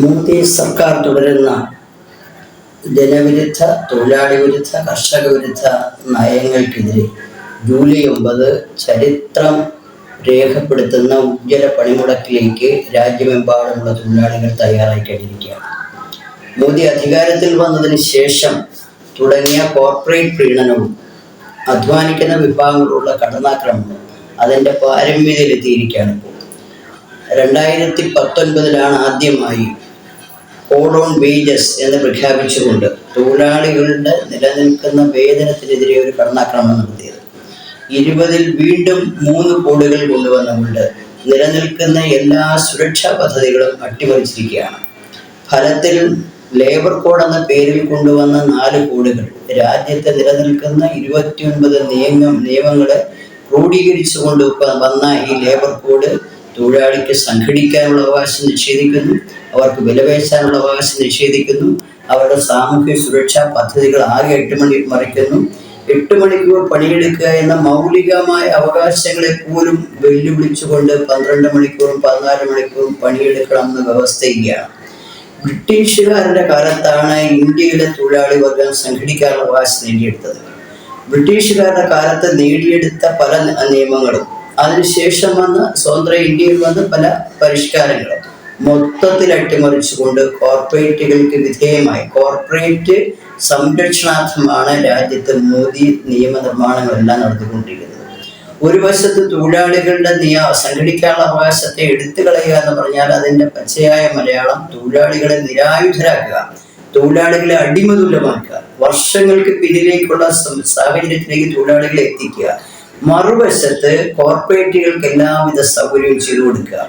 മോദി സർക്കാർ തുടരുന്ന ജനവിരുദ്ധ തൊഴിലാളി വിരുദ്ധ കർഷക വിരുദ്ധ നയങ്ങൾക്കെതിരെ ജൂലൈ ഒമ്പത് ചരിത്രം രേഖപ്പെടുത്തുന്ന ഉജ്ജ്വല പണിമുടക്കിലേക്ക് രാജ്യമെമ്പാടുമുള്ള തൊഴിലാളികൾ തയ്യാറായി കഴിഞ്ഞിരിക്കുകയാണ്. മോദി അധികാരത്തിൽ വന്നതിന് ശേഷം തുടങ്ങിയ കോർപ്പറേറ്റ് പ്രീണനവും അധ്വാനിക്കുന്ന വിഭാഗങ്ങളുള്ള കടന്നാക്രമണവും അതിന്റെ പാരമ്യതയിലെത്തിയിരിക്കുകയാണ് ഇപ്പോൾ. രണ്ടായിരത്തി പത്തൊൻപതിലാണ് ആദ്യമായി കോഡ് ഓൺ വേജസ് എന്ന് പ്രഖ്യാപിച്ചുകൊണ്ട് തൊഴിലാളികളുടെ നിലനിൽക്കുന്ന വേതനത്തിനെതിരെ ഒരു കടന്നാക്രമണം നടത്തിയത്. ഇരുപതിൽ വീണ്ടും മൂന്ന് കോടുകൾ കൊണ്ടുവന്നുകൊണ്ട് നിലനിൽക്കുന്ന എല്ലാ സുരക്ഷാ പദ്ധതികളും അട്ടിമറിച്ചിരിക്കുകയാണ്. ഫലത്തിൽ ലേബർ കോഡ് എന്ന പേരിൽ കൊണ്ടുവന്ന നാല് കോഡുകൾ രാജ്യത്തെ നിലനിൽക്കുന്ന ഇരുപത്തിയൊൻപത് നിയമം നിയമങ്ങളെ ക്രോഡീകരിച്ചുകൊണ്ട് വന്ന ഈ ലേബർ കോഡ് തൊഴിലാളിക്ക് സംഘടിക്കാനുള്ള അവകാശം നിഷേധിക്കുന്നു. അവർക്ക് വിലപേശാനുള്ള അവകാശം നിഷേധിക്കുന്നു. അവരുടെ സാമൂഹ്യ സുരക്ഷാ പദ്ധതികൾ ആകെ എട്ട് മണി മറിക്കുന്നു. എട്ട് മണിക്കൂർ പണിയെടുക്കുക എന്ന മൗലികമായ അവകാശങ്ങളെ പോലും വെല്ലുവിളിച്ചുകൊണ്ട് പന്ത്രണ്ട് മണിക്കൂറും പതിനാല് മണിക്കൂറും പണിയെടുക്കണം എന്ന വ്യവസ്ഥയാണ് ബ്രിട്ടീഷുകാരുടെ കാലത്താണ് ഇന്ത്യയിലെ തൊഴിലാളി വർഗം സംഘടിക്കാനുള്ള അവകാശം നേടിയെടുത്തത്. ബ്രിട്ടീഷുകാരുടെ കാലത്ത് നേടിയെടുത്ത പല നിയമങ്ങളും അതിനുശേഷം വന്ന് സ്വതന്ത്ര ഇന്ത്യയിൽ വന്ന് പല പരിഷ്കാരങ്ങളും. മൊത്തത്തിൽ അട്ടിമറിച്ചുകൊണ്ട് കോർപ്പറേറ്റുകൾക്ക് വിധേയമായി. കോർപ്പറേറ്റ് സംരക്ഷണാർത്ഥമാണ് രാജ്യത്ത് മോദി നിയമനിർമ്മാണങ്ങളെല്ലാം നടത്തിക്കൊണ്ടിരിക്കുന്നത്. ഒരു വശത്ത് തൊഴിലാളികളുടെ നിയ സംഘടിക്കാനുള്ള അവകാശത്തെ എടുത്തു കളയുക എന്ന് പറഞ്ഞാൽ അതിന്റെ പച്ചയായ മലയാളം തൊഴിലാളികളെ നിരായുധരാക്കുക തൊഴിലാളികളെ അടിമതുല്യമാക്കുക വർഷങ്ങൾക്ക് പിന്നിലേക്കുള്ള സാഹചര്യത്തിലേക്ക് തൊഴിലാളികളെ എത്തിക്കുക മറുവശത്ത് കോർപ്പറേറ്റുകൾക്ക് എല്ലാവിധ സൗകര്യവും ചെയ്തു കൊടുക്കുക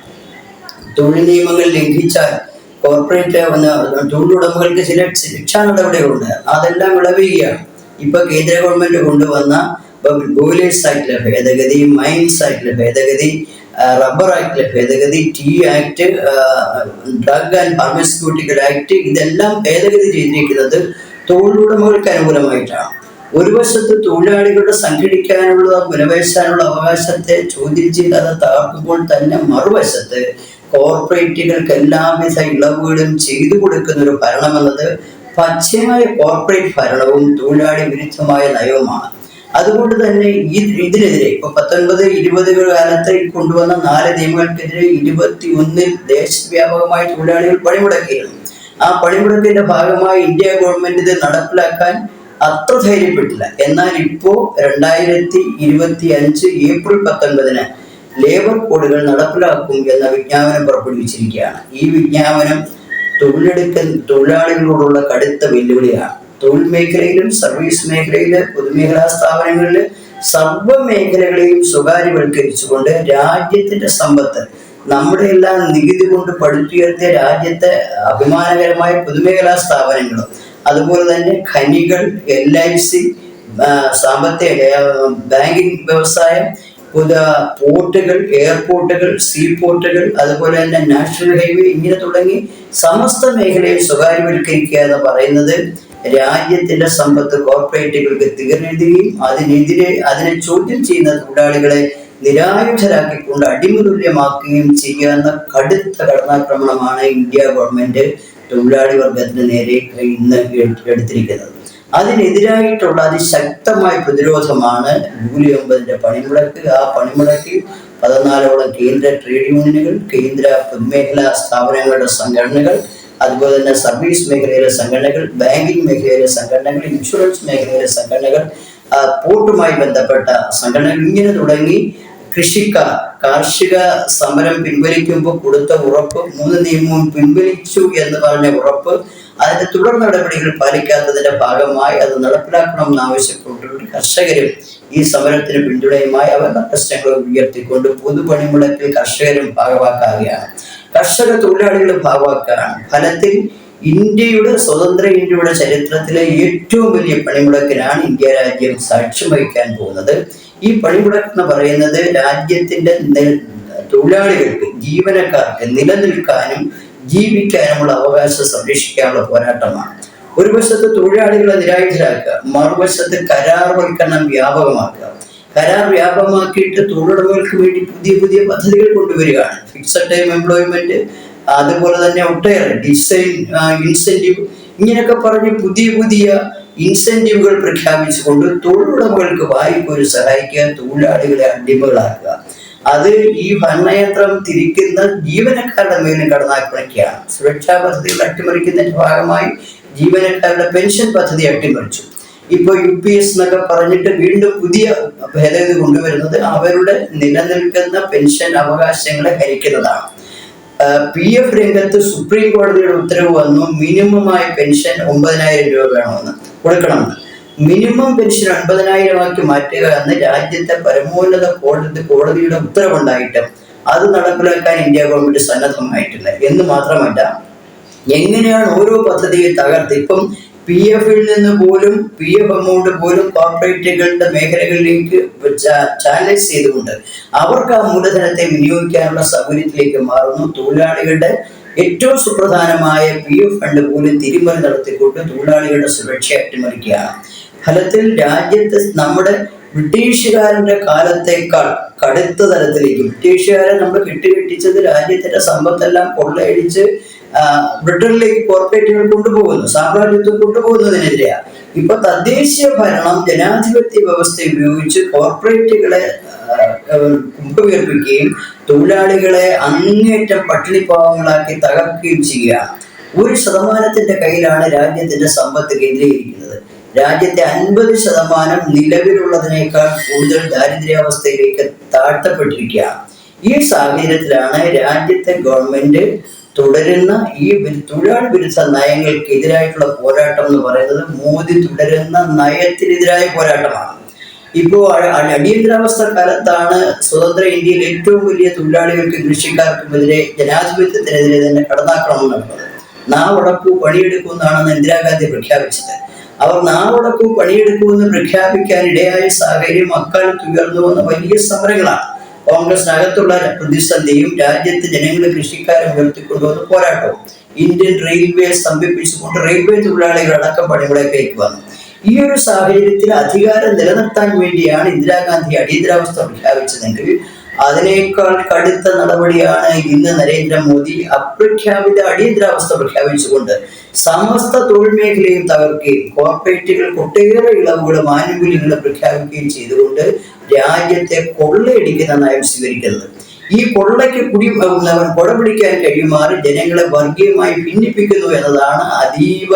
തൊഴിൽ നിയമങ്ങൾ ലംഘിച്ചാൽ കോർപ്പറേറ്റ് തൊഴിലുടമകൾക്ക് ചില ശിക്ഷാ നടപടികളുണ്ട്. അതെല്ലാം ഇളവുകയാണ് ഇപ്പൊ കേന്ദ്ര ഗവൺമെന്റ് കൊണ്ടുവന്ന ബോയിലേഴ്സ് ആക്ടിലെ ഭേദഗതി മൈൻസ് ആക്ടിലെ ഭേദഗതി റബ്ബർ ആക്ടിലെ ഭേദഗതി tea act drug and pharmaceutical act ഇതെല്ലാം ഭേദഗതി ചെയ്തിരിക്കുന്നത് തൊഴിലുടമകൾക്ക് അനുകൂലമായിട്ടാണ്. ഒരു വശത്ത് തൊഴിലാളികളുടെ സംഘടിക്കാനുള്ള പുനവേശാനുള്ള അവകാശത്തെ ചോദ്യം ചെയ്ത് അത് തകർക്കുമ്പോൾ തന്നെ മറുവശത്ത് കോർപ്പറേറ്റുകൾക്ക് എല്ലാവിധ ഇളവുകളും ചെയ്തു കൊടുക്കുന്ന ഒരു ഭരണം എന്നത് പച്ചയമായ കോർപ്പറേറ്റ് ഭരണവും തൊഴിലാളി വിരുദ്ധമായ നയവുമാണ്. അതുകൊണ്ട് തന്നെ ഈ ഇതിനെതിരെ ഇപ്പൊ പത്തൊൻപത് ഇരുപത് കാലത്ത് കൊണ്ടുവന്ന നാല് നിയമങ്ങൾക്കെതിരെ ഇരുപത്തി ഒന്നിൽ ദേശവ്യാപകമായി തൊഴിലാളികൾ പണിമുടക്കിയിരുന്നു. ആ പണിമുടക്കിന്റെ ഭാഗമായി ഇന്ത്യ ഗവൺമെന്റ് ഇത് നടപ്പിലാക്കാൻ അത്ര ധൈര്യപ്പെട്ടില്ല. എന്നാൽ ഇപ്പോ രണ്ടായിരത്തി ഇരുപത്തി അഞ്ച് ഏപ്രിൽ പത്തൊൻപതിന് ലേബർ കോഡുകൾ നടപ്പിലാക്കും എന്ന വിജ്ഞാപനം പുറപ്പെടുവിച്ചിരിക്കുകയാണ്. ഈ വിജ്ഞാപനം തൊഴിലെടുക്കൽ തൊഴിലാളികളോടുള്ള കടുത്ത വെല്ലുവിളിയാണ്. തൊഴിൽ മേഖലയിലും സർവീസ് മേഖലയിലെ പൊതുമേഖലാ സ്ഥാപനങ്ങളിൽ സർവ മേഖലകളെയും സ്വകാര്യവൽക്കരിച്ചുകൊണ്ട് രാജ്യത്തിന്റെ സമ്പത്ത് നമ്മുടെ എല്ലാം നികുതി കൊണ്ട് പടുത്തുയർത്തിയ രാജ്യത്തെ അഭിമാനകരമായ പൊതുമേഖലാ സ്ഥാപനങ്ങളും അതുപോലെ തന്നെ ഖനികൾ എൽ ഐ സി സാമ്പത്തിക ബാങ്കിങ് വ്യവസായം പുതിയ പോർട്ടുകൾ എയർപോർട്ടുകൾ സീ പോർട്ടുകൾ അതുപോലെ തന്നെ നാഷണൽ ഹൈവേ ഇങ്ങനെ തുടങ്ങി സമസ്ത മേഖലയെ സ്വകാര്യവൽക്കരിക്കുക എന്ന് പറയുന്നത് രാജ്യത്തിന്റെ സമ്പത്ത് കോർപ്പറേറ്റുകൾക്ക് തീർന്നെഴുതുകയും അതിനെതിരെ അതിനെ ചോദ്യം ചെയ്യുന്ന തൊഴിലാളികളെ നിരായുധരാക്കിക്കൊണ്ട് അടിമതുല്യമാക്കുകയും ചെയ്യാവുന്ന കടുത്ത കടന്നാക്രമണമാണ് ഇന്ത്യ ഗവൺമെന്റ് തൊഴിലാളി വർഗത്തിന് നേരെ ഇന്ന് എടു- എടുത്തിരിക്കുന്നത്. അതിനെതിരായിട്ടുള്ള അതിശക്തമായ പ്രതിരോധമാണ് ജൂലൈ ഒമ്പതിന്റെ പണിമുടക്ക്. ആ പണിമുടക്കിൽ പതിനാലോളം കേന്ദ്ര ട്രേഡ് യൂണിയനുകൾ കേന്ദ്ര പൊതുമേഖലാ സ്ഥാപനങ്ങളുടെ സംഘടനകൾ അതുപോലെ തന്നെ സർവീസ് മേഖലയിലെ സംഘടനകൾ ബാങ്കിങ് മേഖലയിലെ സംഘടനകൾ ഇൻഷുറൻസ് മേഖലയിലെ സംഘടനകൾ പോർട്ടുമായി ബന്ധപ്പെട്ട സംഘടനകൾ ഇങ്ങനെ തുടങ്ങി കൃഷിക്കാർ കാർഷിക സമരം പിൻവലിക്കുമ്പോൾ കൊടുത്ത ഉറപ്പ് മൂന്ന് നിയമവും പിൻവലിച്ചു എന്ന് പറഞ്ഞ ഉറപ്പ് അതിന്റെ തുടർ നടപടികൾ പാലിക്കാത്തതിന്റെ ഭാഗമായി അത് നടപ്പിലാക്കണമെന്ന് ആവശ്യപ്പെട്ടുകൊണ്ട് കർഷകരും ഈ സമരത്തിന് പിന്തുണയുമായി അവരുടെ പ്രശ്നങ്ങൾ ഉയർത്തിക്കൊണ്ട് പൊതുപണിമുടക്കിൽ കർഷകരും ഭാഗവാക്കാകുകയാണ് കർഷക തൊഴിലാളികളും ഭാഗമാക്കാറാണ് ഫലത്തിൽ ഇന്ത്യയുടെ സ്വതന്ത്ര ഇന്ത്യയുടെ ചരിത്രത്തിലെ ഏറ്റവും വലിയ പണിമുടക്കിനാണ് ഇന്ത്യ രാജ്യം സാക്ഷ്യം വഹിക്കാൻ പോകുന്നത്. ഈ പണിമുടക്ക് എന്ന് പറയുന്നത് രാജ്യത്തിന്റെ തൊഴിലാളികൾക്ക് ജീവനക്കാർക്ക് നിലനിൽക്കാനും ജീവിക്കാനുമുള്ള അവകാശം സംരക്ഷിക്കാനുള്ള പോരാട്ടമാണ്. ഒരു വശത്ത് തൊഴിലാളികളെ നിരായുധരാക്കുക മറുവശത്ത് കരാർവൽക്കരണം വ്യാപകമാക്കുക. കരാർ വ്യാപകമാക്കിയിട്ട് തൊഴിലുടമകൾക്ക് വേണ്ടി പുതിയ പുതിയ പദ്ധതികൾ കൊണ്ടുവരികയാണ്. ഫിക്സഡ് ടൈം എംപ്ലോയ്മെന്റ് അതുപോലെ തന്നെ ഒട്ടേറെ ഡിസൈൻ ഇൻസെന്റീവ് ഇങ്ങനെയൊക്കെ പറഞ്ഞ് പുതിയ പുതിയ ഇൻസെന്റീവുകൾ പ്രഖ്യാപിച്ചുകൊണ്ട് തൊഴിലുടമകൾക്ക് വായ്പൊരു സഹായിക്കാൻ തൊഴിലാളികളെ അടിമകളാക്കുക. അത് ഈ ഭരണയന്ത്രം തിരിക്കുന്ന ജീവനക്കാരുടെ മേലും കടന്നാക്രമിക്കുകയാണ്. സുരക്ഷാ പദ്ധതികൾ അട്ടിമറിക്കുന്നതിന്റെ ഭാഗമായി ജീവനക്കാരുടെ പെൻഷൻ പദ്ധതി അട്ടിമറിച്ചു. ഇപ്പൊ യു പി എസ് എന്നൊക്കെ പറഞ്ഞിട്ട് വീണ്ടും പുതിയ ഭേദഗതി കൊണ്ടുവരുന്നത് അവരുടെ നിലനിൽക്കുന്ന പെൻഷൻ അവകാശങ്ങളെ ഹരിക്കുന്നതാണ്. പി എഫ് രംഗത്ത് സുപ്രീം കോടതിയുടെ ഉത്തരവ് വന്നു. മിനിമമായ പെൻഷൻ ഒമ്പതിനായിരം രൂപ വേണമെന്ന്. കൊടുക്കണമെന്ന് മിനിമം പെൻഷൻ ഒൻപതിനായിരം ആക്കി മാറ്റുക എന്ന് രാജ്യത്തെ പരമോന്നത കോടതി കോടതിയുടെ ഉത്തരവുണ്ടായിട്ട് അത് നടപ്പിലാക്കാൻ ഇന്ത്യ ഗവൺമെന്റ് സന്നദ്ധമായിട്ടില്ല എന്ന് മാത്രമല്ല എങ്ങനെയാണ് ഓരോ പദ്ധതിയെ തകർത്ത് ഇപ്പം പി എഫിൽ നിന്ന് പോലും പി എഫ് എമൗണ്ട് പോലും കോർപ്പറേറ്റുകളുടെ മേഖലകളിലേക്ക് ചാലഞ്ച് ചെയ്തുകൊണ്ട് അവർക്ക് ആ മൂലധനത്തെ വിനിയോഗിക്കാനുള്ള സൗകര്യത്തിലേക്ക് മാറുന്നു. തൊഴിലാളികളുടെ ഏറ്റവും സുപ്രധാനമായ പി എഫ് ഫണ്ട് പോലും തിരിമറി നടത്തിക്കൊണ്ട് തൊഴിലാളികളുടെ സുരക്ഷ അട്ടിമറിക്കുകയാണ്. ഫലത്തിൽ രാജ്യത്ത് നമ്മുടെ ബ്രിട്ടീഷുകാരുടെ കാലത്തേക്കാൾ കടുത്ത തലത്തിലേക്ക് ബ്രിട്ടീഷുകാരെ നമ്മൾ കെട്ടിവെട്ടിച്ചത് രാജ്യത്തിന്റെ സമ്പത്തെല്ലാം കൊള്ളയടിച്ച് ബ്രിട്ടനിലേക്ക് കോർപ്പറേറ്റുകൾ കൊണ്ടുപോകുന്നു സാമ്രാജ്യത്വം കൊണ്ടുപോകുന്നതിനെതിരെയാ ഇപ്പൊ തദ്ദേശീയ ഭരണം ജനാധിപത്യ വ്യവസ്ഥ ഉപയോഗിച്ച് കോർപ്പറേറ്റുകളെ കുമ്പുയർപ്പിക്കുകയും തൊഴിലാളികളെ അങ്ങേറ്റം പട്ടിണിപ്പാവങ്ങളാക്കി തകർക്കുകയും ചെയ്യുകയാണ്. ഒരു ശതമാനത്തിന്റെ കയ്യിലാണ് രാജ്യത്തിന്റെ സമ്പത്ത് കേന്ദ്രീകരിക്കുന്നത്. രാജ്യത്തെ അൻപത് ശതമാനം നിലവിലുള്ളതിനേക്കാൾ കൂടുതൽ ദാരിദ്ര്യാവസ്ഥയിലേക്ക് താഴ്ത്തപ്പെട്ടിരിക്കുകയാണ്. ഈ സാഹചര്യത്തിലാണ് രാജ്യത്തെ ഗവൺമെന്റ് തുടരുന്ന ഈ തൊഴിലാളി വിരുദ്ധ നയങ്ങൾക്കെതിരായിട്ടുള്ള പോരാട്ടം എന്ന് പറയുന്നത് മോദി തുടരുന്ന നയത്തിനെതിരായ പോരാട്ടമാണ്. ഇപ്പോ അ- അ- അടിയന്തരാവസ്ഥ കാലത്താണ് സ്വതന്ത്ര ഇന്ത്യയിൽ ഏറ്റവും വലിയ തൊഴിലാളികൾക്ക് കൃഷിക്കാർക്കുമെതിരെ ജനാധിപത്യത്തിനെതിരെ തന്നെ കടന്നാക്രമണം നടന്നത് നാവടക്കു പണിയെടുക്കുമെന്നാണെന്ന് ഇന്ദിരാഗാന്ധി പ്രഖ്യാപിച്ചത്. അവർ നാവടക്കു പണിയെടുക്കുമെന്ന് പ്രഖ്യാപിക്കാൻ ഇടയായ സാഹചര്യം അക്കാലത്ത് ഉയർന്നു വന്ന വലിയ സമരങ്ങളാണ്. കോൺഗ്രസിനകത്തുള്ള പ്രതിസന്ധിയും രാജ്യത്ത് ജനങ്ങളെ കൃഷിക്കാരെ ഉയർത്തിക്കൊണ്ടുവന്ന പോരാട്ടവും ഇന്ത്യൻ റെയിൽവേ സ്തംഭിപ്പിച്ചുകൊണ്ട് റെയിൽവേ തൊഴിലാളികൾ അടക്കം പണിമുടക്കിലേക്ക് വന്നു ഈ ഒരു സാഹചര്യത്തിൽ അധികാരം നിലനിർത്താൻ വേണ്ടിയാണ് ഇന്ദിരാഗാന്ധി അടിയന്തരാവസ്ഥ പ്രഖ്യാപിച്ചതെങ്കിൽ അതിനേക്കാൾ കടുത്ത നടപടിയാണ് ഇന്ന് നരേന്ദ്രമോദി അപ്രഖ്യാപിത അടിയന്തരാവസ്ഥ പ്രഖ്യാപിച്ചുകൊണ്ട് സമസ്ത തൊഴിൽ മേഖലയും തകർക്കുകയും കോർപ്പറേറ്റുകൾക്ക് ഒട്ടേറെ ഇളവുകളും ആനുകൂല്യങ്ങളും പ്രഖ്യാപിക്കുകയും ചെയ്തുകൊണ്ട് രാജ്യത്തെ കൊള്ളയടിക്കുന്ന നയം സ്വീകരിക്കുന്നത്. ഈ കൊള്ളയ്ക്ക് കുടി അവൻ കൊടപിടിക്കാൻ കഴിയുമാറി ജനങ്ങളെ വർഗീയമായി ഭിന്നിപ്പിക്കുന്നു എന്നതാണ് അതീവ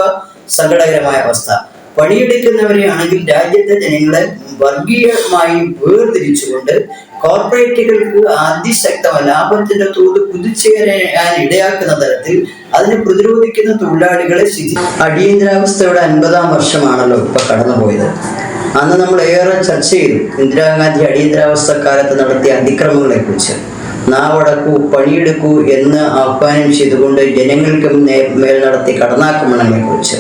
സങ്കടകരമായ അവസ്ഥ. പണിയെടുക്കുന്നവരെ ആണെങ്കിൽ രാജ്യത്തെ ജനങ്ങളെ വർഗീയമായി വേർതിരിച്ചുകൊണ്ട് കോർപ്പറേറ്റുകൾക്ക് അതിശക്തമായ ലാഭത്തിന്റെ തോത് കുതിച്ചുകയറാൻ ഇടയാക്കുന്ന തരത്തിൽ അതിനെ പ്രതിരോധിക്കുന്ന തൊഴിലാളികളെ ശിഥി അടിയന്തരാവസ്ഥയുടെ അൻപതാം വർഷമാണല്ലോ ഇപ്പൊ കടന്നുപോയത്. അന്ന് നമ്മൾ ഏറെ ചർച്ച ചെയ്തു ഇന്ദിരാഗാന്ധി അടിയന്തരാവസ്ഥ കാലത്ത് നടത്തിയ അതിക്രമങ്ങളെ കുറിച്ച് നാവടക്കൂ പണിയെടുക്കൂ എന്ന് ആഹ്വാനം ചെയ്തുകൊണ്ട് ജനങ്ങൾക്ക് മേൽ നടത്തിയ കടന്നാക്രമണങ്ങളെ കുറിച്ച്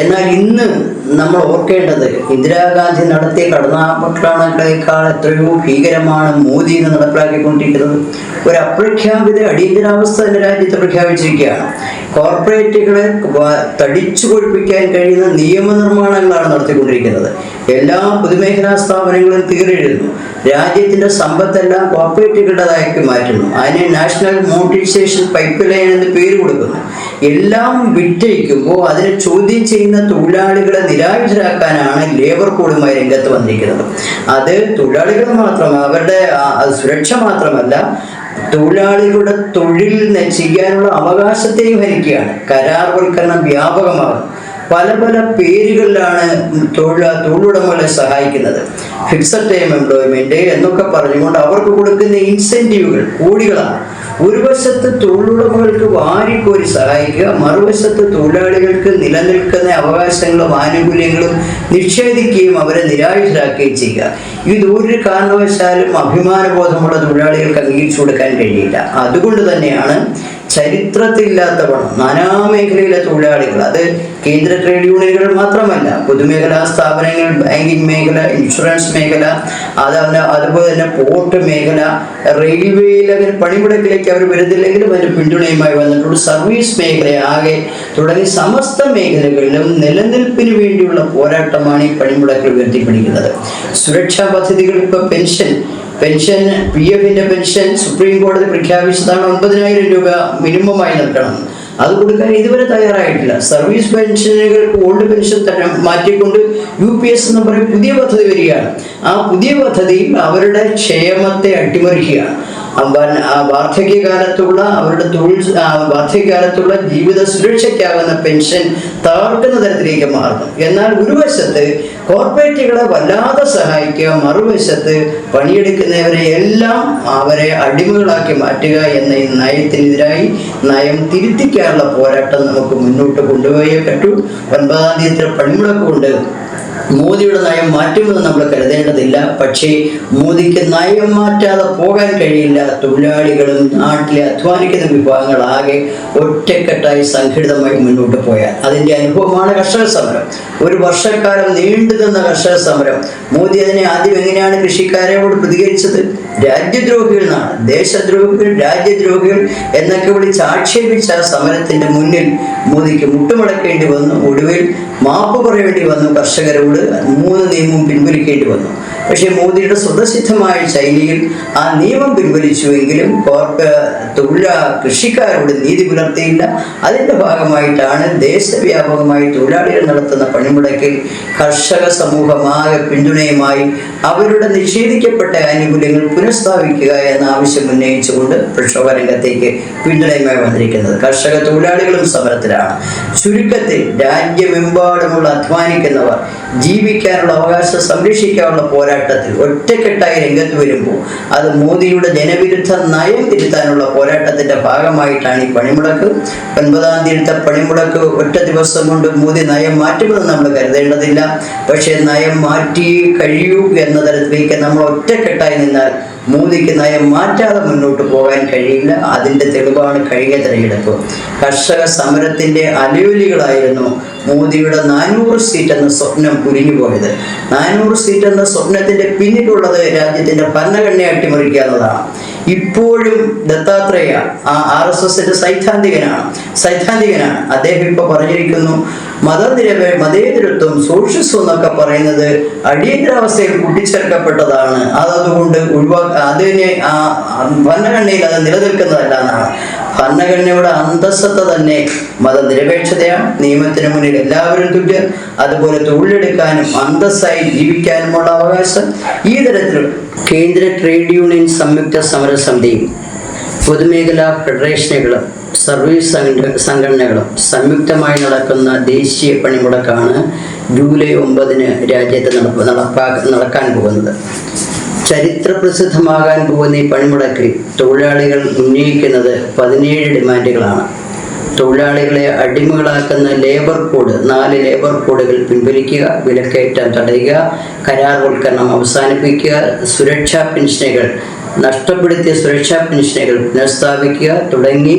എന്നാൽ ഇന്ന് നമ്മൾ ഓർക്കേണ്ടത് ഇന്ദിരാഗാന്ധി നടത്തിയ കടന്നാക്രമണങ്ങളെക്കാൾ എത്രയോ ഭീകരമാണ് മോദി ഇന്ന് നടപ്പിലാക്കിക്കൊണ്ടിരിക്കുന്നത്. ഒരു അപ്രഖ്യാപിത അടിയന്തരാവസ്ഥ എന്ന രാജ്യത്ത് പ്രഖ്യാപിച്ചിരിക്കുകയാണ്. കോർപ്പറേറ്റുകളെ തടിച്ചു കൊഴിപ്പിക്കാൻ കഴിയുന്ന നിയമനിർമ്മാണങ്ങളാണ് നടത്തിക്കൊണ്ടിരിക്കുന്നത്. എല്ലാ പൊതുമേഖലാ സ്ഥാപനങ്ങളും തീറിയിടുന്നു. രാജ്യത്തിന്റെ സമ്പത്തെല്ലാം കോർപ്പറേറ്റുകളുടേതാക്കി മാറ്റുന്നു. അതിനെ നാഷണൽ മോട്ടിവേഷൻ പൈപ്പ് ലൈൻ എന്ന് പേര് കൊടുക്കുന്നു. എല്ലാം വിറ്റഴിക്കുമ്പോൾ അതിനെ ചോദ്യം ചെയ്യുന്ന തൊഴിലാളികളെ നിരായുധരാക്കാനാണ് ലേബർ കോഡുമായി രംഗത്ത് വന്നിരിക്കുന്നത്. അത് തൊഴിലാളികൾ മാത്രം അവരുടെ സുരക്ഷ മാത്രമല്ല തൊഴിലാളികളുടെ തൊഴിൽ ചെയ്യാനുള്ള അവകാശത്തെയും ഹരിക്കുകയാണ് കരാർവൽക്കരണം വ്യാപകമാകും. പല പല പേരുകളിലാണ് തൊഴിൽ തൊഴിലുടമകളെ സഹായിക്കുന്നത്. ഫിക്സഡ് ടൈം എംപ്ലോയ്മെന്റ് എന്നൊക്കെ പറഞ്ഞുകൊണ്ട് അവർക്ക് കൊടുക്കുന്ന ഇൻസെന്റീവുകൾ കോടികളാണ്. ഒരു വശത്ത് തൊഴിലുടമകൾക്ക് വാരിക്കോരി സഹായിക്കുക മറുവശത്ത് തൊഴിലാളികൾക്ക് നിലനിൽക്കുന്ന അവകാശങ്ങളും ആനുകൂല്യങ്ങളും നിഷേധിക്കുകയും അവരെ നിരാശരാക്കുകയും ചെയ്യുക. ഇത് ഒരു കാരണവശാലും അഭിമാനബോധമുള്ള തൊഴിലാളികൾക്ക് അംഗീകരിച്ചു കൊടുക്കാൻ കഴിയില്ല. അതുകൊണ്ട് തന്നെയാണ് ചരിത്രത്തിലില്ലാത്ത പണം നാനാമേഖലയിലെ തൊഴിലാളികൾ അത് കേന്ദ്ര ട്രേഡ് യൂണിയനുകൾ മാത്രമല്ല പൊതുമേഖലാ സ്ഥാപനങ്ങൾ ബാങ്കിങ് മേഖല ഇൻഷുറൻസ് മേഖല അതല്ല അതുപോലെ തന്നെ പോർട്ട് മേഖല റെയിൽവേയിൽ അങ്ങനെ പണിമുടക്കിലേക്ക് അവർ വരുന്നില്ലെങ്കിലും അതിന് പിന്തുണയുമായി വന്നിട്ടുണ്ട്. സർവീസ് മേഖല ആകെ തുടങ്ങി സമസ്ത മേഖലകളിലും നിലനിൽപ്പിന് വേണ്ടിയുള്ള പോരാട്ടമാണ് ഈ പണിമുടക്കിൽ ഉയർത്തിപ്പിടിക്കുന്നത്. സുരക്ഷാ പദ്ധതികൾ ഇപ്പൊ പെൻഷൻ പെൻഷൻ പി എഫിന്റെ പെൻഷൻ സുപ്രീം കോടതി പ്രഖ്യാപിച്ചതാണ് ഒമ്പതിനായിരം രൂപ മിനിമമായി നൽകണം. അത് കൊടുക്കാൻ ഇതുവരെ തയ്യാറായിട്ടില്ല. സർവീസ് പെൻഷനുകൾ ഓൾഡ് പെൻഷൻ തന്നെ മാറ്റിക്കൊണ്ട് യു പി എസ് എന്ന് പറയും പുതിയ പദ്ധതി വരികയാണ്. ആ പുതിയ പദ്ധതിയിൽ അവരുടെ ക്ഷേമത്തെ അട്ടിമറിക്കുകയാണ്. വാർദ്ധക്യകാലത്തുള്ള അവരുടെ തൊഴിൽ വാർദ്ധക്യകാലത്തുള്ള ജീവിത സുരക്ഷയ്ക്കാവുന്ന പെൻഷൻ തകർക്കുന്ന തരത്തിലേക്ക് മാറുന്നു. എന്നാൽ ഒരു വശത്ത് കോർപ്പറേറ്റുകളെ വല്ലാതെ സഹായിക്കുക മറുവശത്ത് പണിയെടുക്കുന്നവരെ എല്ലാം അവരെ അടിമകളാക്കി മാറ്റുക എന്ന ഈ നയത്തിനെതിരായി നയം തിരുത്തിക്കാനുള്ള പോരാട്ടം നമുക്ക് മുന്നോട്ട് കൊണ്ടുപോയേ പറ്റൂ. ഒൻപതാം തീയതി പണിമുടക്കുകൊണ്ട് മോദിയുടെ നയം മാറ്റുമെന്ന് നമ്മൾ കരുതേണ്ടതില്ല. പക്ഷേ മോദിക്ക് നയം മാറ്റാതെ പോകാൻ കഴിയില്ല. തൊഴിലാളികളും നാട്ടിലെ അധ്വാനിക്കുന്ന വിഭാഗങ്ങൾ ആകെ ഒറ്റക്കെട്ടായി സംഘടിതമായി മുന്നോട്ട് പോയാൽ. അതിന്റെ അനുഭവമാണ് കർഷക സമരം. ഒരു വർഷക്കാലം നീണ്ടു നിന്ന കർഷക സമരം. മോദി അതിനെ ആദ്യം എങ്ങനെയാണ് കൃഷിക്കാരോട് പ്രതികരിച്ചത്? രാജ്യദ്രോഹികൾ എന്നാണ്. ദേശദ്രോഹികൾ രാജ്യദ്രോഹികൾ എന്നൊക്കെ വിളിച്ച് ആക്ഷേപിച്ച സമരത്തിന്റെ മുന്നിൽ മോദിക്ക് മുട്ടുമടക്കേണ്ടി വന്നു. ഒടുവിൽ മാപ്പ് പറയേണ്ടി വന്നു കർഷകരോട്. മൂന്ന് നിയമവും പിൻവലിക്കേണ്ടി വന്നു. പക്ഷേ മോദിയുടെ സ്വതസിദ്ധമായ ശൈലിയിൽ ആ നിയമം പിൻവലിച്ചുവെങ്കിലും കോർക്ക് തൊഴിലാ കൃഷിക്കാരോട് നീതി പുലർത്തിയില്ല. അതിന്റെ ഭാഗമായിട്ടാണ് ദേശവ്യാപകമായി തൊഴിലാളികൾ നടത്തുന്ന പണിമുടക്കിൽ കർഷക സമൂഹമാകെ പിന്തുണയുമായി അവരുടെ നിഷേധിക്കപ്പെട്ട ആനുകൂല്യങ്ങൾ പുനഃസ്ഥാപിക്കുക എന്ന ആവശ്യം ഉന്നയിച്ചുകൊണ്ട് പ്രക്ഷോഭ രംഗത്തേക്ക് പിന്തുണയുമായി വന്നിരിക്കുന്നത്. കർഷക തൊഴിലാളികളും സമരത്തിലാണ്. ചുരുക്കത്തിൽ രാജ്യമെമ്പാടുമുള്ള അധ്വാനിക്കുന്നവർ ജീവിക്കാനുള്ള അവകാശം സംരക്ഷിക്കാനുള്ള പോരാട്ടത്തിൽ ഒറ്റക്കെട്ടായി രംഗത്ത് വരുമ്പോൾ അത് മോദിയുടെ ജനവിരുദ്ധ നയം തിരുത്താനുള്ള പോരാട്ടത്തിന്റെ ഭാഗമായിട്ടാണ് ഈ പണിമുടക്ക്. ഒൻപതാം തീയതിത്തെ പണിമുടക്ക് ഒറ്റ ദിവസം കൊണ്ട് മോദി നയം മാറ്റുമെന്ന് നമ്മൾ കരുതേണ്ടതില്ല. പക്ഷേ നയം മാറ്റി കഴിയൂ എന്ന തരത്തിലേക്ക് നമ്മൾ ഒറ്റക്കെട്ടായി നിന്നാൽ മോദിക്ക് നയം മാറ്റാതെ മുന്നോട്ട് പോകാൻ കഴിയില്ല. അതിന്റെ തെളിവാണ് കഴിഞ്ഞ തെരഞ്ഞെടുപ്പ്. കർഷക സമരത്തിന്റെ അലയൊലികളായിരുന്നു മോദിയുടെ നാനൂറ് സീറ്റ് എന്ന സ്വപ്നം പുരിഞ്ഞു പോയത് നാനൂറ് സീറ്റ് എന്ന സ്വപ്നത്തിന്റെ പിന്നിലുള്ളത് രാജ്യത്തിന്റെ ഭരണഘടനയെ അട്ടിമറിക്കുക എന്നതാണ്. ഇപ്പോഴും ദത്താത്രേയ ആ ആർ എസ് എസിന്റെ സൈദ്ധാന്തികനാണ്. സൈദ്ധാന്തികനാണ്. അദ്ദേഹം ഇപ്പൊ പറഞ്ഞിരിക്കുന്നു മതനിരപേ മതേതരത്വം സോഷ്യസം എന്നൊക്കെ പറയുന്നത് അടിയന്തരാവസ്ഥയിൽ കൂട്ടിച്ചേർക്കപ്പെട്ടതാണ്. അതതുകൊണ്ട് ഒഴിവാക്ക അതിനെ ആ ഭരണഘടനയിൽ അത് നിലനിൽക്കുന്നതല്ല എന്നാണ്. ഭരണഘടനയുടെ അന്തസ്സത്ത തന്നെ മതനിരപേക്ഷതയാണ് നിയമത്തിന് മുന്നിൽ എല്ലാവരും തുല്യർ അതുപോലെ തൊഴിലെടുക്കാനും അന്തസ്സായി ജീവിക്കാനുമുള്ള അവകാശം ഈ തരത്തിൽ കേന്ദ്ര ട്രേഡ് യൂണിയൻ സംയുക്ത സമരസമിതിയും പൊതുമേഖലാ ഫെഡറേഷനുകളും സർവീസ് സംഘ- സംഘടനകളും സംയുക്തമായി നടക്കുന്ന ദേശീയ പണിമുടക്കാണ് ജൂലൈ ഒമ്പതിന് രാജ്യത്ത് നടപ്പ് നടപ്പാ നടക്കാൻ പോകുന്നത്. ചരിത്ര പ്രസിദ്ധമാകാൻ പോകുന്ന ഈ പണിമുടക്കിൽ തൊഴിലാളികൾ ഉന്നയിക്കുന്നത് പതിനേഴ് ഡിമാൻഡുകളാണ്. തൊഴിലാളികളെ അടിമകളാക്കുന്ന ലേബർ കോഡ് നാല് ലേബർ കോഡുകൾ പിൻവലിക്കുക വിലക്കയറ്റം തടയുക കരാർവൽക്കരണം അവസാനിപ്പിക്കുക സുരക്ഷാ പെൻഷനുകൾ നഷ്ടപ്പെടുത്തിയ സുരക്ഷാ പെൻഷനുകൾ പുനഃസ്ഥാപിക്കുക തുടങ്ങി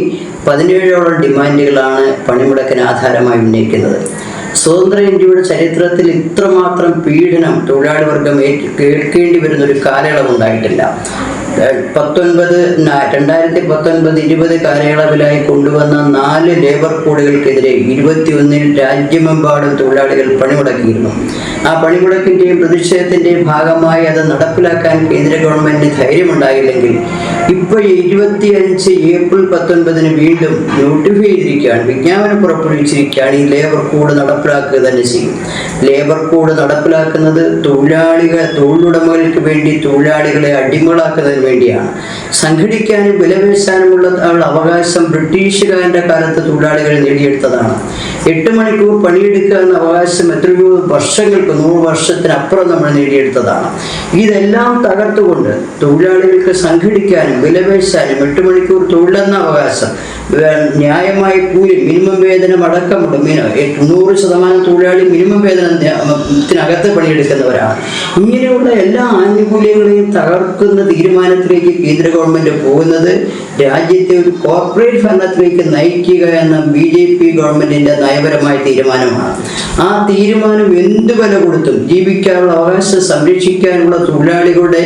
പതിനേഴോളം ഡിമാൻഡുകളാണ് പണിമുടക്കിന് ആധാരമായി ഉന്നയിക്കുന്നത്. സ്വതന്ത്ര ഇന്ത്യയുടെ ചരിത്രത്തിൽ ഇത്രമാത്രം പീഡനം തൊഴിലാളി വർഗം കേൾക്കേണ്ടി വരുന്ന ഒരു കാലയളവ് ഉണ്ടായിട്ടില്ല പത്തൊൻപത് രണ്ടായിരത്തി പത്തൊൻപത് ഇരുപത് കാലയളവിലായി കൊണ്ടുവന്ന നാല് ലേബർ കോഡുകൾക്കെതിരെ ഇരുപത്തിയൊന്നിൽ രാജ്യമെമ്പാടും തൊഴിലാളികൾ പണിമുടക്കിയിരുന്നു. ആ പണിമുടക്കിന്റെയും പ്രതിഷേധത്തിന്റെയും ഭാഗമായി അത് നടപ്പിലാക്കാൻ കേന്ദ്ര ഗവൺമെന്റിന് ധൈര്യമുണ്ടായില്ലെങ്കിൽ ഇപ്പോൾ ഇരുപത്തിയഞ്ച് ഏപ്രിൽ പത്തൊൻപതിന് വീണ്ടും നോട്ടിഫൈ ചെയ്തിരിക്കുകയാണ്. വിജ്ഞാപനം പുറപ്പെടുവിച്ചിരിക്കുകയാണ് ഈ ലേബർ കോഡ് നടപ്പിലാക്കുക തന്നെ ചെയ്യും. ലേബർ കോഡ് നടപ്പിലാക്കുന്നത് തൊഴിലാളികൾ തൊഴിലുടമകൾക്ക് വേണ്ടി തൊഴിലാളികളെ അടിമകളാക്കുന്നതിന് വേണ്ടിയാണ്. സംഘടിക്കാനും വിലപേശാനുമുള്ള അവകാശം ബ്രിട്ടീഷുകാരന്റെ കാലത്ത് തൊഴിലാളികൾ നേടിയെടുത്തതാണ്. എട്ട് മണിക്കൂർ പണിയെടുക്കുക എന്ന അവകാശം എത്രയോ വർഷങ്ങൾക്ക് നൂറ് വർഷത്തിനപ്പുറം നമ്മൾ നേടിയെടുത്തതാണ്. ഇതെല്ലാം തകർത്തുകൊണ്ട് തൊഴിലാളികൾക്ക് സംഘടിക്കാനും വിലപേശാനും എട്ട് മണിക്കൂർ തൊഴിലെന്ന അവകാശം ന്യായമായി കൂലി മിനിമം വേതനം അടക്കമുള്ള മിന നൂറ് ശതമാനം തൊഴിലാളി മിനിമം വേതനത്തിനകത്ത് പണിയെടുക്കുന്നവരാണ്. ഇങ്ങനെയുള്ള എല്ലാ ആനുകൂല്യങ്ങളെയും തകർക്കുന്ന തീരുമാനത്തിലേക്ക് കേന്ദ്ര ഗവൺമെന്റ് പോകുന്നത് രാജ്യത്തെ ഒരു കോർപ്പറേറ്റ് ഭരണത്തിലേക്ക് നയിക്കുക എന്ന ബി ജെ പി ഗവൺമെന്റിന്റെ നയപരമായ തീരുമാനമാണ്. ആ തീരുമാനം എന്ത് കൊടുത്തും ജീവിക്കാനുള്ള അവകാശം സംരക്ഷിക്കാനുള്ള തൊഴിലാളികളുടെ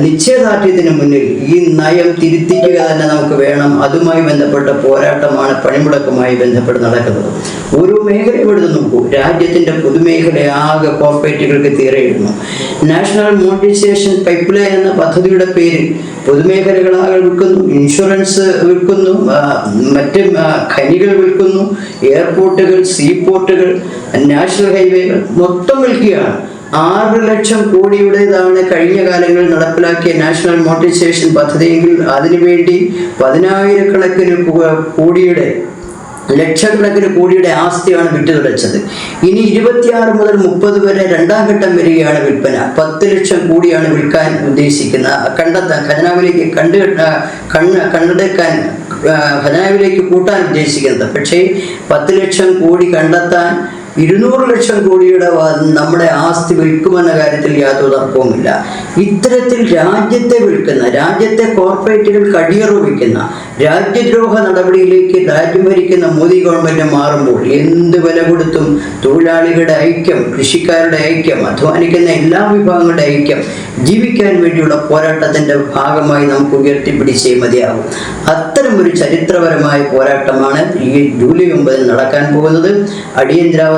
നിശ്ചയദാർഢ്യത്തിന് മുന്നിൽ ഈ നയം തിരുത്തിക്കുക തന്നെ നമുക്ക് വേണം. അതുമായി ബന്ധപ്പെട്ട പോരാട്ടമാണ് പണിമുടക്കുമായി ബന്ധപ്പെട്ട് നടക്കുന്നത്. ഓരോ മേഖല എടുത്ത് നോക്കൂ. രാജ്യത്തിന്റെ പൊതുമേഖല ആകെ കോർപ്പറേറ്റുകൾക്ക് തീരെയിടുന്നു നാഷണൽ മോണിറ്റൈസേഷൻ പൈപ്പ് ലൈൻ എന്ന പദ്ധതിയുടെ പേരിൽ പൊതുമേഖലകളാകെ വിൽക്കുന്നു. ഇൻഷുറൻസ് വിൽക്കുന്നു. മറ്റ് ഖനികൾ വിൽക്കുന്നു. എയർപോർട്ടുകൾ സീപോർട്ടുകൾ നാഷണൽ ഹൈവേകൾ. മൊത്തം വിൽക്കുകയാണ് ആറ് ലക്ഷം കോടിയുടേതാണ് കഴിഞ്ഞ കാലങ്ങളിൽ നടപ്പിലാക്കിയ നാഷണൽ മോട്ടിവേഷൻ പദ്ധതിയെങ്കിൽ അതിനുവേണ്ടി പതിനായിരക്കണക്കിന് കോടിയുടെ ലക്ഷക്കണക്കിന് കോടിയുടെ ആസ്തിയാണ് വിറ്റുതുടച്ചത് ഇനി ഇരുപത്തിയാറ് മുതൽ മുപ്പത് വരെ രണ്ടാം ഘട്ടം വരികയാണ് വിൽപ്പന. പത്ത് ലക്ഷം കോടിയാണ് വിൽക്കാൻ ഉദ്ദേശിക്കുന്ന കണ്ടെത്താൻ ഖജനാവിലേക്ക് കണ്ടു കണ്ണ് കണ്ടെടുക്കാൻ ഖജനാവിലേക്ക് കൂട്ടാൻ ഉദ്ദേശിക്കുന്നത്. പക്ഷേ പത്ത് ലക്ഷം കോടി കണ്ടെത്താൻ ഇരുന്നൂറ് ലക്ഷം കോടിയുടെ നമ്മുടെ ആസ്തി വിൽക്കുമെന്ന കാര്യത്തിൽ യാതൊരു തർക്കവുമില്ല. ഇത്തരത്തിൽ രാജ്യത്തെ വിൽക്കുന്ന രാജ്യത്തെ കോർപ്പറേറ്റുകൾ അടിയറവ് രാജ്യദ്രോഹ നടപടിയിലേക്ക് രാജ്യം ഭരിക്കുന്ന മോദി ഗവൺമെന്റ് മാറുമ്പോൾ എന്ത് വില കൊടുത്തും തൊഴിലാളികളുടെ ഐക്യം കൃഷിക്കാരുടെ ഐക്യം അധ്വാനിക്കുന്ന എല്ലാ വിഭാഗങ്ങളുടെ ഐക്യം ജീവിക്കാൻ വേണ്ടിയുള്ള പോരാട്ടത്തിന്റെ ഭാഗമായി നമുക്ക് ഉയർത്തിപ്പിടിച്ചേ മതിയാകും. അത്തരം ഒരു ചരിത്രപരമായ പോരാട്ടമാണ് ഈ ജൂലൈ ഒമ്പതിന് നടക്കാൻ പോകുന്നത്.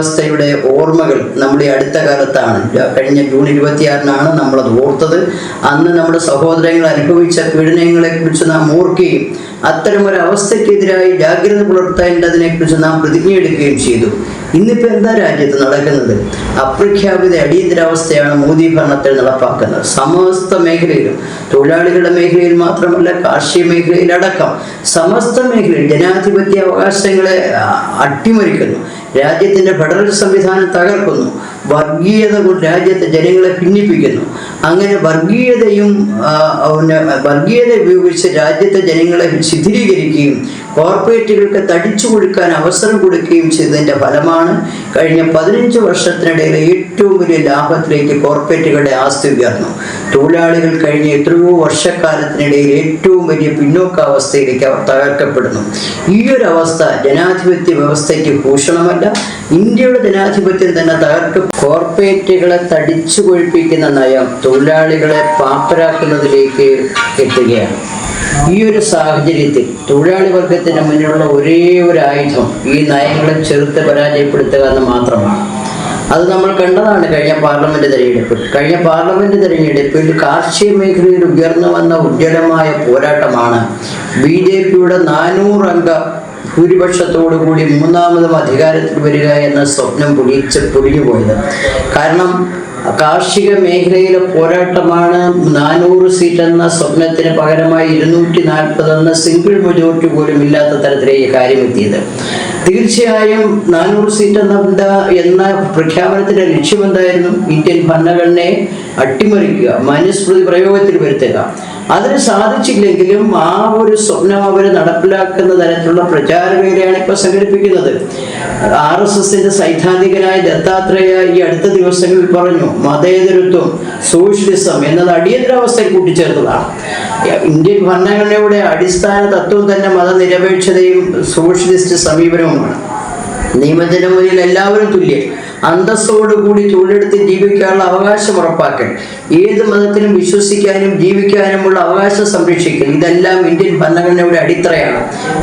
അടിയന്തരാവസ്ഥയുടെ ഓർമ്മകൾ നമ്മുടെ അടുത്ത കാലത്താണ്. കഴിഞ്ഞ ജൂൺ ഇരുപത്തിയാറിനാണ് നമ്മളത് ഓർത്തത്. അന്ന് നമ്മുടെ സഹോദരങ്ങൾ അനുഭവിച്ച പീഡനങ്ങളെ കുറിച്ച് നാം ഓർക്കുകയും അത്തരമൊരു അവസ്ഥയ്ക്കെതിരായി ജാഗ്രത പുലർത്തേണ്ടതിനെക്കുറിച്ച് നാം പ്രതിജ്ഞയെടുക്കുകയും ചെയ്തു. ഇന്നിപ്പോൾ എന്താ രാജ്യത്ത് നടക്കുന്നത്? അപ്രഖ്യാപിത അടിയന്തരാവസ്ഥയാണ് മോദി ഭരണത്തിൽ നടപ്പാക്കുന്നത്. സമസ്ത മേഖലയിലും തൊഴിലാളികളുടെ മേഖലയിൽ മാത്രമല്ല കാർഷിക മേഖലയിലടക്കം സമസ്ത മേഖലയിൽ ജനാധിപത്യ അവകാശങ്ങളെ അട്ടിമറിക്കുന്നു. രാജ്യത്തിന്റെ ഫെഡറൽ സംവിധാനം തകർക്കുന്നു. വർഗീയത കൊണ്ട് രാജ്യത്തെ ജനങ്ങളെ ഭിന്നിപ്പിക്കുന്നു. അങ്ങനെ വർഗീയതയും വർഗീയത ഉപയോഗിച്ച് രാജ്യത്തെ ജനങ്ങളെ ശിഥിലീകരിക്കുകയും കോർപ്പറേറ്റുകൾക്ക് തടിച്ചു കൊടുക്കാൻ അവസരം കൊടുക്കുകയും ചെയ്തതിന്റെ ഫലമാണ് കഴിഞ്ഞ പതിനഞ്ച് വർഷത്തിനിടയിൽ ഏറ്റവും വലിയ ലാഭത്തിലേക്ക് കോർപ്പറേറ്റുകളുടെ ആസ്തി ഉയർന്നു. തൊഴിലാളികൾ കഴിഞ്ഞ എത്രയോ വർഷക്കാലത്തിനിടയിൽ ഏറ്റവും വലിയ പിന്നോക്കാവസ്ഥയിലേക്ക് അവർ തകർക്കപ്പെടുന്നു. ഈ ഒരു അവസ്ഥ ജനാധിപത്യ വ്യവസ്ഥയ്ക്ക് ഭൂഷണമല്ല ഇന്ത്യയുടെ ജനാധിപത്യം തന്നെ തകർക്ക കോർപ്പറേറ്റുകളെ തടിച്ചു കൊഴിപ്പിക്കുന്ന നയം തൊഴിലാളികളെ പാപ്പരാക്കുന്നതിലേക്ക് എത്തുകയാണ്. ഈ ഒരു സാഹചര്യത്തിൽ തൊഴിലാളി വർഗത്തിന് മുന്നിലുള്ള ഒരേ ഒരു ആയുധം ഈ നയങ്ങളെ ചെറുത്ത് പരാജയപ്പെടുത്തുക എന്ന് മാത്രമാണ്. അത് നമ്മൾ കണ്ടതാണ് കഴിഞ്ഞ പാർലമെന്റ് തെരഞ്ഞെടുപ്പിൽ കഴിഞ്ഞ പാർലമെന്റ് തെരഞ്ഞെടുപ്പിൽ കാർഷിക മേഖലയിൽ ഉയർന്നു വന്ന ഉജ്ജ്വലമായ പോരാട്ടമാണ് ബി ജെ പിയുടെ നാനൂറംഗ ഭൂരിപക്ഷത്തോടു കൂടി മൂന്നാമതും അധികാരത്തിൽ വരിക എന്ന സ്വപ്നം പൊടിച്ച് പൊടിഞ്ഞുപോയത്. കാരണം കാർഷിക മേഖലയിലെ പോരാട്ടമാണ് നാനൂറ് സീറ്റ് എന്ന സ്വപ്നത്തിന് പകരമായി ഇരുന്നൂറ്റി നാൽപ്പത് എന്ന സിംഗിൾ മെജോറിറ്റി പോലും ഇല്ലാത്ത തരത്തിലേക്ക് കാര്യമെത്തിയത് തീർച്ചയായും നാനൂറ് സീറ്റ് എന്ന എന്ന പ്രഖ്യാപനത്തിന്റെ ലക്ഷ്യം എന്തായിരുന്നു? ഇന്ത്യൻ ഭരണഘടനയെ അട്ടിമറിക്കുക മനുസ്മൃതി പ്രയോഗത്തിൽ വരുത്തുക. അതിന് സാധിച്ചില്ലെങ്കിലും ആ ഒരു സ്വപ്നം അവർ നടപ്പിലാക്കുന്ന തരത്തിലുള്ള പ്രചാരവേലയാണ് ഇപ്പൊ സംഘടിപ്പിക്കുന്നത്. ആർ എസ് എസിന്റെ സൈദ്ധാന്തികനായ ദത്താത്രേയ ഈ അടുത്ത ദിവസങ്ങളിൽ പറഞ്ഞു മതേതരത്വം സോഷ്യലിസം എന്നത് അടിയന്തരാവസ്ഥയിൽ കൂട്ടിച്ചേർത്തതാണ്. ഇന്ത്യൻ ഭരണഘടനയുടെ അടിസ്ഥാന തത്വം തന്നെ മതനിരപേക്ഷതയും സോഷ്യലിസ്റ്റ് സമീപനവുമാണ്. നിയമത്തിന്റെ മുന്നിൽ എല്ലാവരും തുല്യം അന്തസ്സോടുകൂടി തൊഴിലെടുത്ത് ജീവിക്കാനുള്ള അവകാശം ഉറപ്പാക്കൽ. ഏത് മതത്തിലും വിശ്വസിക്കാനും ജീവിക്കാനുമുള്ള അവകാശം സംരക്ഷിക്കൽ. ഇതെല്ലാം ഇന്ത്യൻ ഭരണഘടനയുടെ അടിത്തറയാണ്.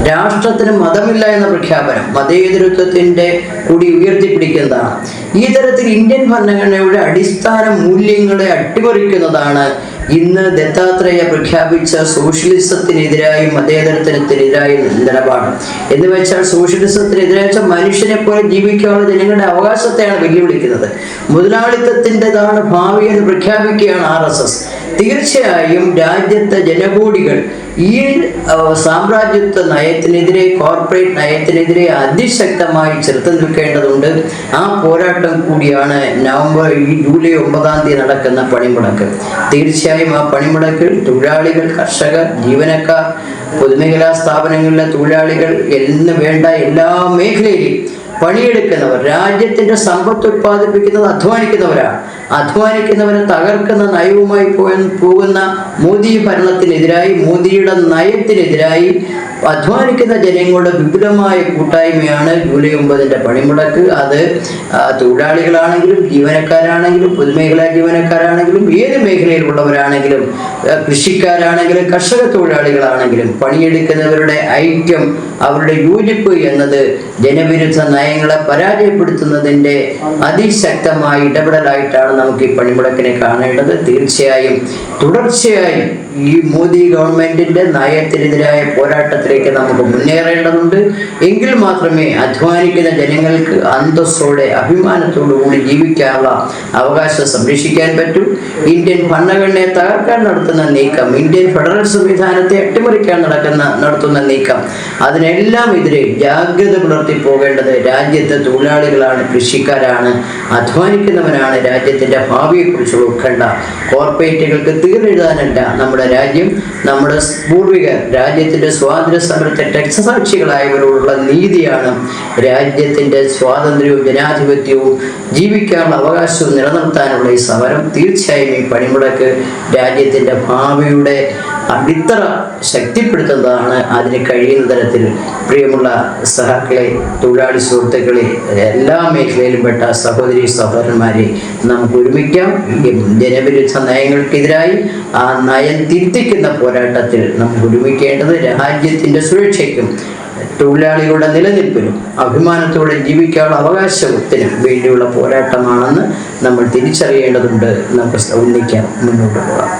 രാഷ്ട്രത്തിന് മതമില്ല എന്ന പ്രഖ്യാപനം മതേതരത്വത്തിന്റെ കൂടി ഉയർത്തിപ്പിടിക്കുന്നതാണ്. ഈ തരത്തിൽ ഇന്ത്യൻ ഭരണഘടനയുടെ അടിസ്ഥാന മൂല്യങ്ങളെ അട്ടിമറിക്കുന്നതാണ് ഇന്ന് ദത്താത്രേയ പ്രഖ്യാപിച്ച സോഷ്യലിസത്തിനെതിരായും മതേതരത്തിനെതിരായും നിലപാട്. എന്ന് വെച്ചാൽ സോഷ്യലിസത്തിനെതിരായ വെച്ചാൽ മനുഷ്യനെ പോലെ ജീവിക്കാനുള്ള ജനങ്ങളുടെ അവകാശത്തെയാണ് വെല്ലുവിളിക്കുന്നത്. മുതലാളിത്തത്തിന്റെതാണ് ഭാവി എന്ന് പ്രഖ്യാപിക്കുകയാണ് ആർ എസ് എസ്. തീർച്ചയായും രാജ്യത്തെ ജനകൂടികൾ ഈ സാമ്രാജ്യത്വ നയത്തിനെതിരെ കോർപ്പറേറ്റ് നയത്തിനെതിരെ അതിശക്തമായി ചെറുത്ത് നിൽക്കേണ്ടതുണ്ട്. ആ പോരാട്ടം കൂടിയാണ് നവംബർ ഈ ജൂലൈ ഒമ്പതാം തീയതി നടക്കുന്ന പണിമുടക്ക്. തീർച്ചയായും ആ പണിമുടക്കിൽ തൊഴിലാളികൾ കർഷകർ ജീവനക്കാർ പൊതുമേഖലാ സ്ഥാപനങ്ങളിലെ തൊഴിലാളികൾ എന്ന് വേണ്ട എല്ലാ മേഖലയിലും പണിയെടുക്കുന്നവർ രാജ്യത്തിന്റെ സമ്പത്ത് ഉത്പാദിപ്പിക്കുന്നത് അധ്വാനിക്കുന്നവരാണ്. അധ്വാനിക്കുന്നവരെ തകർക്കുന്ന നയവുമായി പോയ- പോകുന്ന മോദി ഭരണത്തിനെതിരായി മോദിയുടെ നയത്തിനെതിരായി അധ്വാനിക്കുന്ന ജനങ്ങളുടെ വിപുലമായ കൂട്ടായ്മയാണ് ജൂലൈ ഒമ്പതിന്റെ പണിമുടക്ക്. അത് തൊഴിലാളികളാണെങ്കിലും ജീവനക്കാരാണെങ്കിലും പൊതുമേഖലാ ജീവനക്കാരാണെങ്കിലും ഏത് മേഖലയിലുള്ളവരാണെങ്കിലും കൃഷിക്കാരാണെങ്കിലും കർഷക തൊഴിലാളികളാണെങ്കിലും പണിയെടുക്കുന്നവരുടെ ഐക്യം അവരുടെ യോജിപ്പ് എന്നത് ജനവിരുദ്ധ നയങ്ങളെ പരാജയപ്പെടുത്തുന്നതിന്റെ അതിശക്തമായ ഇടപെടലായിട്ടാണ് നമുക്ക് ഈ പണിമുടക്കിനെ കാണേണ്ടത്. തീർച്ചയായും തുടർച്ചയായും ഈ മോദി ഗവൺമെന്റിന്റെ നയത്തിനെതിരായ പോരാട്ടത്തിലേക്ക് നമുക്ക് മുന്നേറേണ്ടതുണ്ട്. എങ്കിൽ മാത്രമേ അധ്വാനിക്കുന്ന ജനങ്ങൾക്ക് അന്തസ്സോടെ അഭിമാനത്തോടു കൂടി ജീവിക്കാനുള്ള അവകാശം സംരക്ഷിക്കാൻ പറ്റൂ. ഇന്ത്യൻ ഭരണഘടനയെ തകർക്കാൻ നടത്തുന്ന നീക്കം ഇന്ത്യൻ ഫെഡറൽ സംവിധാനത്തെ അട്ടിമറിക്കാൻ നടക്കുന്ന നടത്തുന്ന നീക്കം അതിനെല്ലാം എതിരെ ജാഗ്രത പുലർത്തി പോകേണ്ടത് രാജ്യത്തെ തൊഴിലാളികളാണ് കൃഷിക്കാരാണ് അധ്വാനിക്കുന്നവരാണ്. രാജ്യത്തിന്റെ ഭാവിയെക്കുറിച്ചുള്ള ഉത്കണ്ഠ. കോർപ്പറേറ്റുകൾക്ക് തീർന്നെഴുതാനല്ല നമ്മുടെ രാജ്യം നമ്മുടെ പൂർവികർ രാജ്യത്തിന്റെ സ്വാതന്ത്ര്യ സമരത്തെ രക്തസാക്ഷികളായവരോടുള്ള നീതിയാണ് രാജ്യത്തിന്റെ സ്വാതന്ത്ര്യവും ജനാധിപത്യവും ജീവിക്കാനുള്ള അവകാശവും നിലനിർത്താനുള്ള ഈ സമരം തീർച്ചയായും ഈ പണിമുടക്ക് രാജ്യത്തിന്റെ ഭാവിയുടെ അടിത്തറ ശക്തിപ്പെടുത്തുന്നതാണ് അതിന് കഴിയുന്ന തരത്തിൽ പ്രിയമുള്ള സഹാക്കളെ തൊഴിലാളി സുഹൃത്തുക്കളെ എല്ലാ മേഖലയിലും പെട്ട സഹോദരി സഹോദരന്മാരെ നമുക്ക് ഒരുമിക്കാം. ജനവിരുദ്ധ നയങ്ങൾക്കെതിരായി ആ നയം തിരുത്തിക്കുന്ന പോരാട്ടത്തിൽ നമുക്ക് ഒരുമിക്കേണ്ടത് രാജ്യത്തിന്റെ സുരക്ഷയ്ക്കും തൊഴിലാളികളുടെ നിലനിൽപ്പിനും അഭിമാനത്തോടെ ജീവിക്കാനുള്ള അവകാശത്തിനും വേണ്ടിയുള്ള പോരാട്ടമാണെന്ന് നമ്മൾ തിരിച്ചറിയേണ്ടതുണ്ട്. നമുക്ക് ഒന്നിക്കാം മുന്നോട്ട് പോകാം.